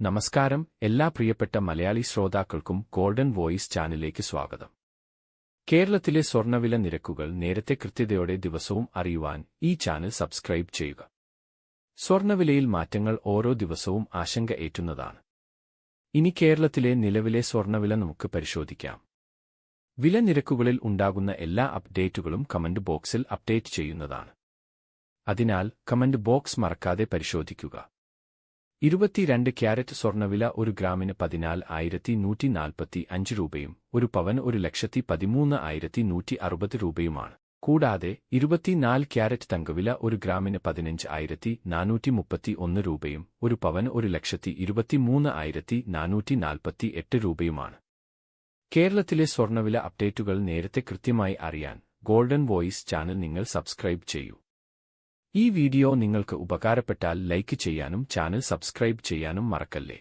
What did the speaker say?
നമസ്കാരം എല്ലാ പ്രിയപ്പെട്ട മലയാളി ശ്രോതാക്കൾക്കും ഗോൾഡൻ വോയിസ് ചാനലിലേക്ക് സ്വാഗതം. കേരളത്തിലെ സ്വർണവില നിരക്കുകൾ നേരത്തെ കൃത്യതയോടെ ദിവസവും അറിയുവാൻ ഈ ചാനൽ സബ്സ്ക്രൈബ് ചെയ്യുക. സ്വർണവിലയിൽ മാറ്റങ്ങൾ ഓരോ ദിവസവും ആശങ്ക ഏറ്റുന്നതാണ്. ഇനി കേരളത്തിലെ നിലവിലെ സ്വർണവില നമുക്ക് പരിശോധിക്കാം. വില നിരക്കുകളിൽ ഉണ്ടാകുന്ന എല്ലാ അപ്ഡേറ്റുകളും കമന്റ് ബോക്സിൽ അപ്ഡേറ്റ് ചെയ്യുന്നതാണ്. അതിനാൽ കമന്റ് ബോക്സ് മറക്കാതെ പരിശോധിക്കുക. ഇരുപത്തിരണ്ട് ക്യാരറ്റ് സ്വർണവില ഒരു ഗ്രാമിന് പതിനാല് ആയിരത്തി നൂറ്റി നാൽപ്പത്തി അഞ്ച് രൂപയും ഒരു പവൻ ഒരു ലക്ഷത്തി പതിമൂന്ന് ആയിരത്തി നൂറ്റി അറുപത് രൂപയുമാണ്. കൂടാതെ ഇരുപത്തിനാല് ക്യാരറ്റ് തങ്കവില ഒരു ഗ്രാമിന് പതിനഞ്ച് ആയിരത്തി നാനൂറ്റി മുപ്പത്തി ഒന്ന് രൂപയും ഒരു പവൻ ഒരു ലക്ഷത്തി ഇരുപത്തിമൂന്ന് ആയിരത്തി നാനൂറ്റി നാൽപ്പത്തി എട്ട് രൂപയുമാണ്. കേരളത്തിലെ സ്വർണവില അപ്ഡേറ്റുകൾ നേരത്തെ കൃത്യമായി അറിയാൻ ഗോൾഡൻ വോയിസ് ചാനൽ നിങ്ങൾ സബ്സ്ക്രൈബ് ചെയ്യൂ. ഈ വീഡിയോ നിങ്ങൾക്ക് ഉപകാരപ്പെട്ടാൽ ലൈക്ക് ചെയ്യാനും ചാനൽ സബ്സ്ക്രൈബ് ചെയ്യാനും മറക്കല്ലേ?